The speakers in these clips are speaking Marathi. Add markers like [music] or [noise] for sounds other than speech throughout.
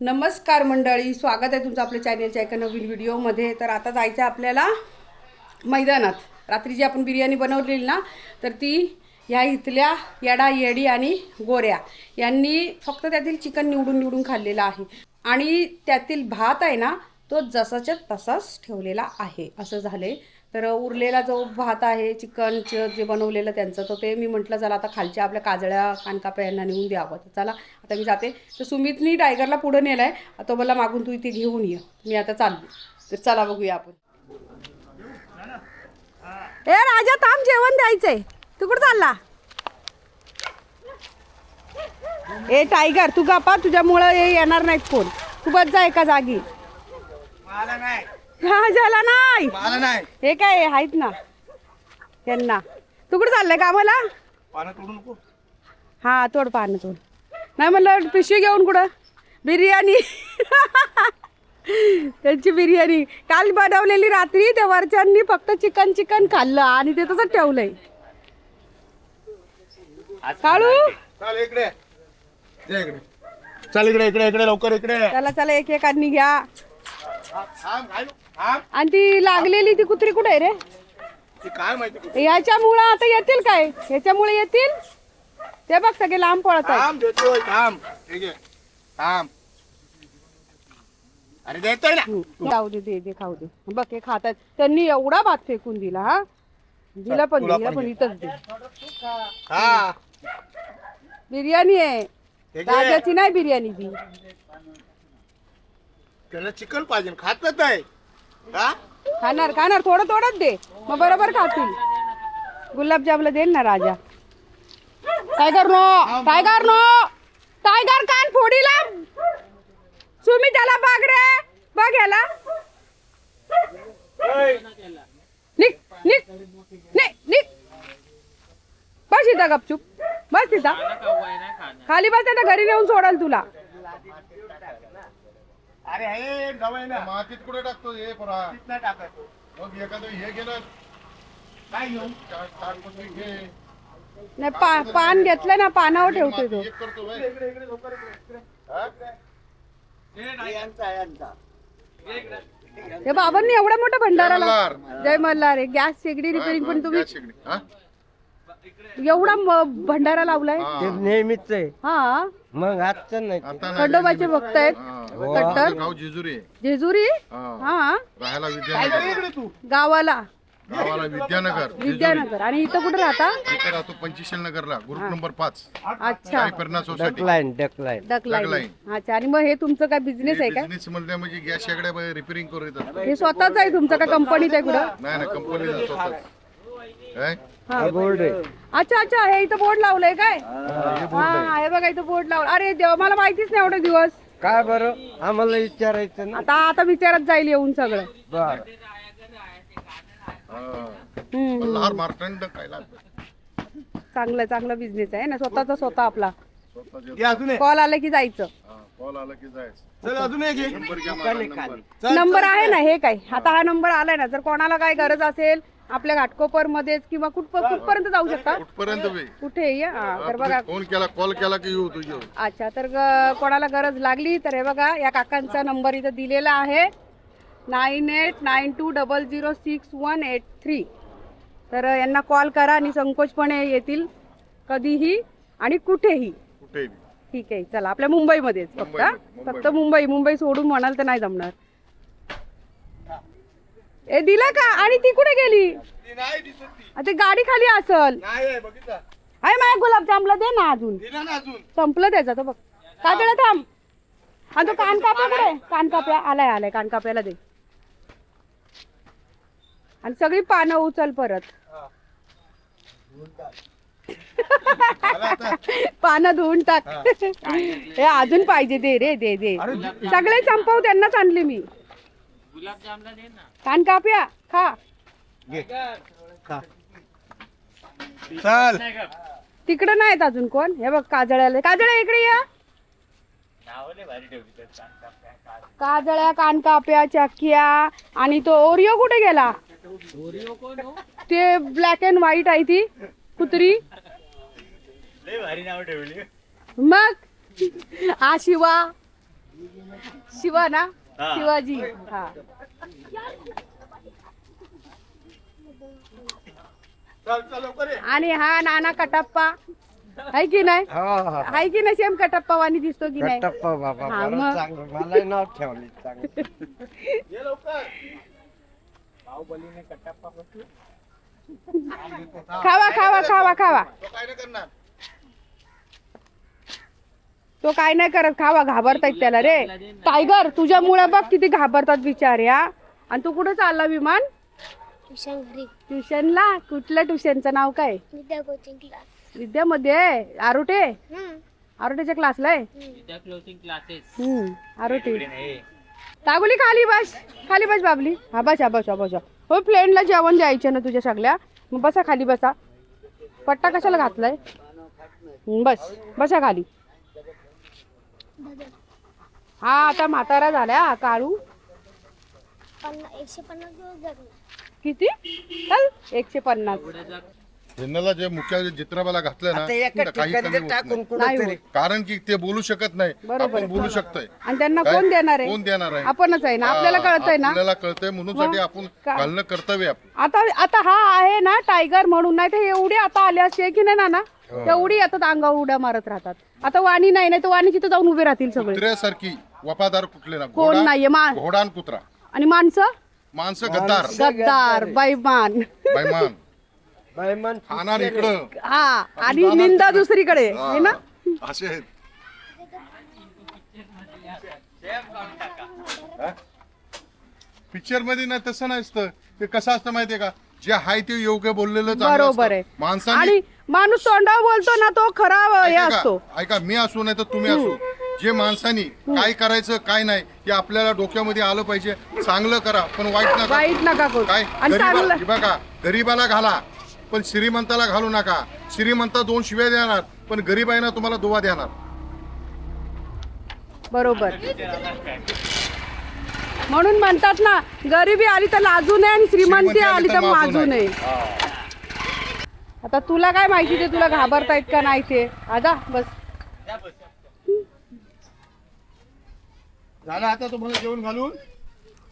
नमस्कार मंडळी स्वागत आहे तुमचं आपल्या चॅनलच्या एका नवीन व्हिडिओमध्ये तर आता जायचं आहे आपल्याला मैदानात. रात्री जी आपण बिर्याणी बनवलेली ना तर ती ह्या इथल्या येडा येडी आणि गोऱ्या यांनी फक्त त्यातील चिकन निवडून निवडून खाल्लेलं आहे. आणि त्यातील भात आहे ना तो जसाच्या तसाच ठेवलेला आहे. असं झाले तर उरलेला जो भात आहे चिकनचं जे बनवलेलं त्यांचं तर ते मी म्हटलं चला आता खालच्या आपल्या काजळ्या कानकाप्या यांना नेऊन द्यावं. तर चला आता मी जाते. तर सुमितनी टायगरला पुढं नेलं आहे तो मला मागून तू इथे घेऊन ये. मी आता चाललो. तर चला बघूया आपण. ए राजा ताम जेवण द्यायचंय. तू कुठं चालला? ए टायगर तू गपा तुझ्यामुळं हे येणार नाहीत कोण. तू बस जा एका जागी. मला नाही. राजाला नाही. मला नाही. हे काय आहेत ना. त्यांना तू कुठं चाललंय कामाला? पानं तोडू नको. हा तोड पाहणं तोड. नाही म्हणलं पिशवी घेऊन कुठं? बिर्याणी. त्यांची बिर्याणी. काल बनवलेली रात्री त्या वरच्यांनी फक्त चिकन चिकन खाल्लं आणि ते तसंच ठेवलंय. काळू? चाल इकडे. ये इकडे. चल इकडे इकडे इकडे लवकर इकडे. चला चला एक एकांनी घ्या. आणि ती लागलेली ती कुत्री कुठे आहे रे? ती काय माहिती याच्यामुळं आता येतील काय? याच्यामुळे येतील? ते बघ सगळे लांब पळत आहे. थांब. अरे देतोय ना. जाऊ दे दे दे खाऊ दे. बघ हे खातात त्यांनी एवढा भात फेकून दिला हा? दिला पण दिला पण. इथंच दे. हा. बिर्याणी आहे. राजाची नाही बिर्याणी ती. त्याला चिकन पाहिजे खातच आहे का खाणार खाणार थोडं थोडंच दे. मग बरोबर खातील. गुलाबजामला देईल ना राजा. Tiger no tiger no. Tiger कान फोडीला. सुमी त्याला बघ रे. बघ याला. निक निक निक निक बस इथं गपचूप. बस तिथं खाली बस आता घरी नेऊन सोडल तुला. अरे हे गवय ना. मातीत कुठे टाकतो हे परा? टाकायचं. मग एखादं हे गेलं काय घेऊ ताडपत्री घे. नाही पा पान घेतलं ना पानावर ठेवतोय तो. माती एक करतो बाई. इकडे इकडे लवकर इकडे इकडे. हा? हे यांचा यांचा. हे बाबांनी एवढा मोठा भंडारा जय मल्हार. जय मल्हार. हे गॅस शेगडी रिपेअरिंग पण तुम्ही. हा? एवढा म- भंडारा लावलाय. ते नेहमीच आहे. हा? मग आजचं नाही आता नाही. खंडोबाचे. भक्त आहेत. हा. कट्टर. गाव जेजुरी. आहे. जेजुरी? हा. हा. राहायला विद्यानगर. इकडे तू? गावाला. गावाला विद्यानगर. विद्यानगर. आणि इथं कुठे राहता? इथे राहतो पंचशील नगरला ग्रुप नंबर पाच. अच्छा. सोसायटी. डकलाईन डकलाईन डकलाईन डकलाईन. अच्छा आणि मग हे तुमचं काय बिझनेस आहे का? बिझनेस म्हणजे म्हणजे गॅस शेगड्या रिपेअरिंग करू येतात. हे स्वतःच आहे तुमचं का कंपनीत आहे कुठं? नाही ना कंपनी काय हा. बोर्ड आहे. अच्छा अच्छा हे इथं बोर्ड लावलंय काय? हा हे बघा इथं बोर्ड लावलं. अरे देवा मला माहितीच नाही एवढे दिवस. काय बरं? आम्हाला विचारायचं ना. आता आता विचारत जाईल येऊन सगळं. बर. हम्म. लहार मार्तंड काय लागतं चांगलं चांगला बिझनेस आहे ना स्वतःचा स्वतः आपला. स्वतःचे अजून कॉल आला की जायचं. हा, कॉल आला की जायचं. चल अजून एक. नंबर घ्या माझा नंबर. चल, नंबर आहे ना हे काय? आता हा नंबर आलाय ना जर कोणाला काय गरज असेल आपल्या घाटकोपर मध्येच किंवा कुठ कुठपर्यंत जाऊ शकता? कुठपर्यंत बी. कुठे? या. हा, तर बघा. फोन केला कॉल केला की येऊ तू येऊ अच्छा तर ग- कोणाला गरज लागली तर हे बघा या काकांचा नंबर इथं दिलेला आहे. Nine eight nine two double zero six one eight three. तर यांना कॉल करा आणि संकोचपणे येतील. कधीही आणि कुठेही. कुठे बी. ठीक आहे चला. आपल्या मुंबईमध्येच फक्त. हा? मुंबईमध्ये, फक्त मुंबई. मुंबई सोडून म्हणाल तर नाही जमणार. ए दिला का? आणि ती कुठे गेली? ती नाही दिसत ती. आ, ते गाडी खाली असल. नाही आहे बघितलं. आहे माझ्या गुलाबजामला दे ना अजून. दिला ना अजून. संपलं त्याचं तो बघ. काजळ थांब. आणि तो कान काप्या कुठे? कान काप्या आलाय आलाय कान काप्याला दे. आणि सगळी पानं उचल परत. [laughs] पानं धुवून टाक. हे. अजून पाहिजे दे रे दे दे. सगळे संपव त्यांनाच आणले मी. कान काप्या खा. चल. तिकडं नाहीत अजून कोण? हे बघ काजळ्याला. काजळ्या इकडे या. काजळ्या. कानकाप्या चक्क्या आणि तो ओरिओ कुठे गेला? ते ब्लॅक अँड व्हाईट आहे ती कुत्री. मग? हा शिवा. शिवा ना? शिवाजी. हा. आणि हा नाना कटप्पा. आहे की नाही? हो हो आहे की नाही सेम कटप्पा वाणी दिसतो की नाही? कटप्पा बाबा हा, बरं मग. चांगलं. मला नाव ठेवले चांगलं. [laughs] ये लवकर. खावा खावा खावा खावा. तो काय नाही करणार. तो काय नाही करत खावा घाबरतायत त्याला रे. टायगर तुझ्यामुळे बघ किती घाबरतात बिचार या आणि तू कुठे चालला विमान? ट्युशन घरी ट्युशनला? कुठल्या ट्युशनचं नाव काय? Vidya coaching class. विद्यामध्ये? आहे आरोटे आरोटेच्या क्लासला आहे? हम्म, आरोटे. तागुली खाली बस खाली बस बाबली. हा बस हा बस हा बस. हा. हो फ्रेंडला जेवण द्यायचे ना तुझ्या सगळ्या. मग बसा खाली बसा. पट्टा कशाला घातलाय? हम्म, बस बसा खाली. हा आता म्हातारा झाल्या काळू. एकशे पन्नास दिवस जगणार किती? चल एकशे पन्नास. ह्यांना जे मुख्य जित्राबाला घातलं ना आता एका तिथं काही ठिकाणी कमी जर होत टाकून नाही. नाही कुठं होत. कारण की ते बोलू शकत नाही. बरोबर आपण बोलू शकतोय. आणि त्यांना काय? कोण देणार आहे? कोण देणार आहे? आपणच आहे ना? आपल्याला हा, कळतंय ना? आपल्याला कळतंय. म्हणून साठी आपण का- घालणं कर्तव्य आहे. आपलं. आता आता हा आहे ना टायगर म्हणून. नाही तर एवढी आता आले असते की नाही नाना? तेवढी आता अंगावर उड्या मारत राहतात. आता वाणी नाही नाही तर वाणी तिथं जाऊन उभे राहतील सगळे. कुत्र्यासारखी वफादार कुठले ना? कोण घोडा नाहीये मा घोडा आणि कुत्रा. आणि माणसं? माणसं गद्दार. गद्दार बैमान. बैमान. बैमान खाणार इकडं. हा आणि निंदा दुसरीकडे. है. ना? असे आहेत. पिक्चरमध्ये ना तसं नसतं ते कसं असतं माहितीये का? जे आहे ते योग्य बोललेलं बरोबर असतं. आहे. माणसाने आणि माणूस तोंडावर बोलतो ना तो खरा हे ऐका असतो? ऐका मी असू नाही तर तुम्ही असू. जे माणसानी काय करायचं काय नाही हे आपल्याला डोक्यामध्ये आलं पाहिजे. चांगलं करा पण वाईट नका वाईट नका करू. काय? आणि गरीबा- चांगलं हे बघा गरीबाला घाला पण श्रीमंताला घालू नका. श्रीमंत दोन शिव्या देणार पण गरीब आहे ना तुम्हाला दुवा देणार. बरोबर. म्हणून म्हणतात ना गरिबी आली तर लाजू नये आणि श्रीमंती आली तर माजू नये. आता तुला काय माहिती ते तुला घाबरतायत का नाही ते? आजा बस. झालं आता तुम्हाला जेवण घालून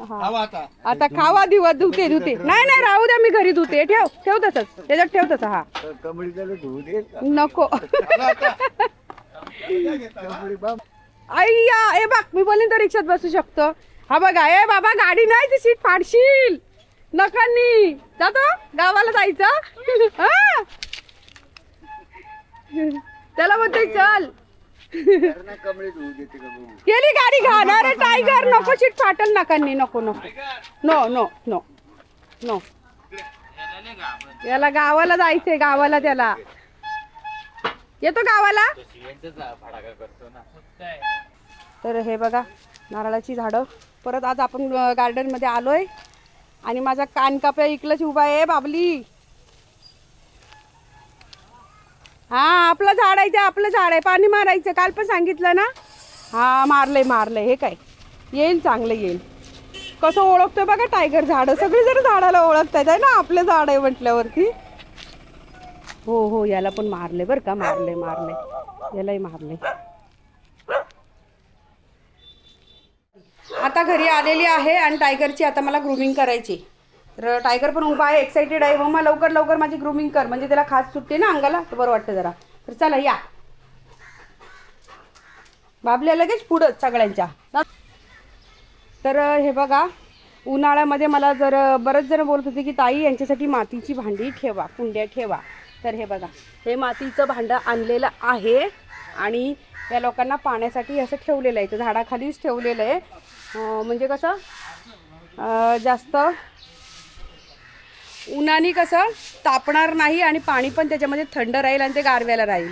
हा. खावा आता. आता खावा दिवस धुते धुते. नाही नाही राहू द्या मी घरी धुते. ठेव ठेव तसंच. त्याच्यात ठेव तसं हा. धुवू दे नको. झालं आता अय्या ए बघ मी बोलीन तर रिक्षात बसू शकतो. हा बघा ए बाबा गाडी नाही ती सीट फाडशील. नकांनी जातो गावाला जायचं. त्याला म्हणते चल. गेली गाडी घालणार आहे टायगर नको शीट फाटल नकांनी नको नको. नो नो नो नो याला गावाला जायचंय गावाला त्याला. येतो गावाला? तर हे बघा नारळाची झाडं. परत आज आपण गार्डनमध्ये आलोय. आणि माझा कानकाप्या इकलंच उभा आहे बाबली. हा आपलं झाड आहे ते आपलं झाड आहे. पाणी मारायचं काल पण सांगितलं ना? हा मारलंय मारलंय. हे काय? येईल चांगलं येईल. कसं ओळखतोय बघा टायगर झाडं. सगळी जर झाडाला ओळखतायत आहे ना? आपलं झाड आहे म्हटल्यावरती. हो हो याला पण मारले बरं का? मारले मारले यालाही मारले आता घरी आलेली आहे आणि टायगरची आता मला ग्रुमिंग करायची. तर टायगर पण उभा आहे एक्साइटेड आहे. हो, मग लवकर लवकर माझी ग्रुमिंग कर. म्हणजे त्याला खास सुटते ना अंगाला? तर बरं वाटतं जरा. तर चला या. बाबल्या लगेच पुढं सगळ्यांच्या. तर हे बघा. उन्हाळ्यामध्ये मला जर बरंच जण बोलत होते की ताई यांच्यासाठी मातीची भांडी ठेवा कुंड्या ठेवा. तर हे बघा. हे मातीचं भांडं आणलेलं आहे आणि या लोकांना पाण्यासाठी असं ठेवलेलं आहे. तर झाडाखालीच ठेवलेलं आहे. म्हणजे कसं? जास्त उन्हाने कसं तापणार नाही आणि पाणी पण त्याच्यामध्ये थंड राहील आणि ते गारव्याला राहील.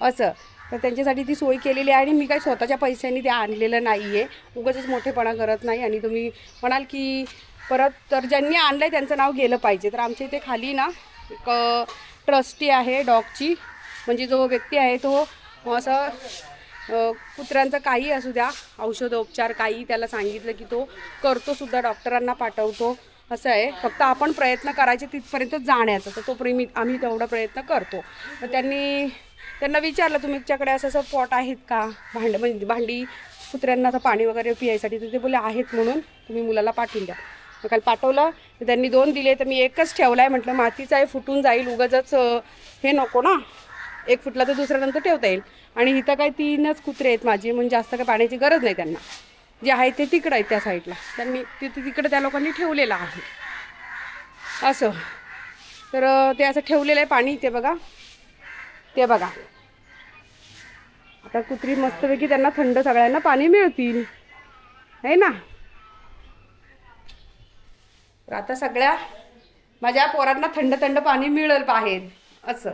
असं. तर त्यांच्यासाठी ती सोय केलेली आहे आणि मी काही स्वतःच्या पैशांनी ते आणलेलं नाही आहे उगाचच मोठेपणा करत नाही आणि तुम्ही म्हणाल की परत तर ज्यांनी आणलं आहे त्यांचं नाव गेलं पाहिजे. तर आमच्या इथे खाली ना एक ट्रस्टी आहे डॉगची. म्हणजे जो व्यक्ती आहे तो असं कुत्र्यांचं काही असू द्या औषधोपचार काही त्याला सांगितलं की तो करतो सुद्धा डॉक्टरांना पाठवतो. असं आहे. फक्त आपण प्रयत्न करायचे तिथपर्यंत जाण्याचा. तर तो प्रेमी आम्ही तेवढा प्रयत्न करतो. तर त्यांनी त्यांना विचारलं तुमच्याकडे असं असं पॉट आहेत का? भांड म्हणजे भांडी कुत्र्यांना आता पाणी वगैरे पियायसाठी? तर ते बोले आहेत म्हणून तुम्ही मुलाला पाठवून द्या. मग काल पाठवलं. तर त्यांनी दोन दिले. तर मी एकच ठेवला आहे म्हटलं मातीचा आहे फुटून जाईल. उगाचच हे नको ना. एक फुटला तर दुसऱ्या नंतर ठेवता येईल. आणि इथं काय तीनच कुत्रे आहेत माझे म्हणजे जास्त काय पाण्याची गरज नाही त्यांना. जे आहे ते तिकडं आहे त्या साईडला. त्यांनी तिथे तिकडं त्या लोकांनी ठेवलेलं आहे. असं. तर ते असं ठेवलेलं आहे पाणी ते बघा. ते बघा. आता कुत्री मस्तपैकी त्यांना थंड सगळ्यांना पाणी मिळतील. आहे ना? तर आता सगळ्या माझ्या पोरांना थंड थंड पाणी मिळेल बाहेर. असं.